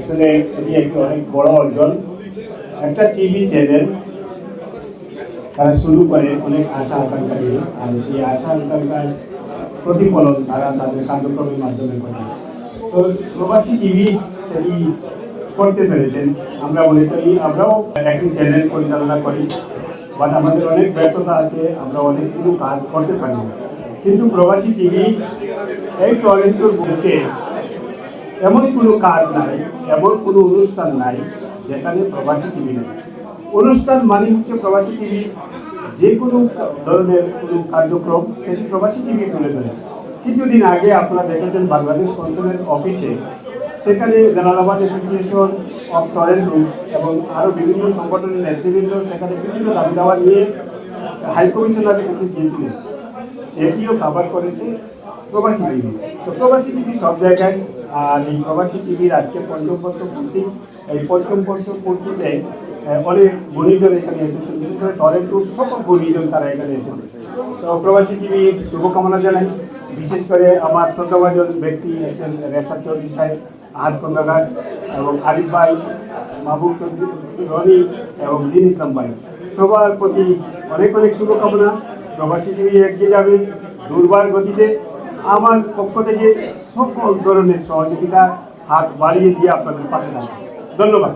আসলে এটি একটি অনেক বড় অর্জন একটা টিভি চ্যানেল তারা শুরু করে অনেক আশা আকাঙ্ক্ষা নিয়ে। আর সেই আশা আকাঙ্ক্ষার প্রতিফলন তারা তাদের কার্যক্রমের মাধ্যমে করে। তো প্রবাসী টিভি সেটি করতে পেরেছেন। আমরা মনে করি আমরাও একটি চ্যানেল পরিচালনা করি। বাট আমাদের অনেক ব্যর্থতা আছে, আমরা অনেক কিছু কাজ করতে পারি কিন্তু প্রবাসী টিভি এই টরেন্টোর বুকে এমন কোনো কাজ নাই, এমন কোনো অনুষ্ঠান নাই যেখানে প্রবাসী টিভি নেই। অনুষ্ঠান মানে হচ্ছে প্রবাসী টিভি। যে কোনো ধরনের কোনো কার্যক্রম সেটি প্রবাসী টিভি তুলে ধরে। কিছুদিন আগে আপনারা দেখেছেন বাংলাদেশ কনসুলেট অফিসে, সেখানে জালালাবাদ অ্যাসোসিয়েশন অফ টরেন্টো এবং আরও বিভিন্ন সংগঠনের নেতৃবৃন্দ, সেখানে বিভিন্ন দাবি দাওয়া নিয়ে হাই কমিশনারের কাছে গিয়েছিলেন। সেটিও কাভার করেছে। প্রবাসী টিভি তো প্রবাসী টিভি সব জায়গায় আর এই প্রবাসী টিভির আজকে পঞ্চম বর্ষ পূর্তি। এই পঞ্চম পূর্তিতে আহ, অনেক গুণীজন এখানে এসেছেন বিশেষ করে টরেন্টোর সকল গুণীজন তারা এখানে এসেছেন তো প্রবাসী টিভির শুভকামনা জানাই। বিশেষ করে আমার শ্রদ্ধাভাজন ব্যক্তি একজন রেশা চৌধুরী সাহেব আহাদ খন্দকার এবং আরিফ ভাই মাহবুব চৌধুরী রনি এবং দিন ইসলাম ভাই। সবার প্রতি অনেক অনেক শুভকামনা। প্রবাসী টিভি এগিয়ে যাবে দুর্বার গতিতে। আমার পক্ষ থেকে সকল ধরনের সহযোগিতা হাত বাড়িয়ে দিয়ে আপনাদের পাশে ধন্যবাদ।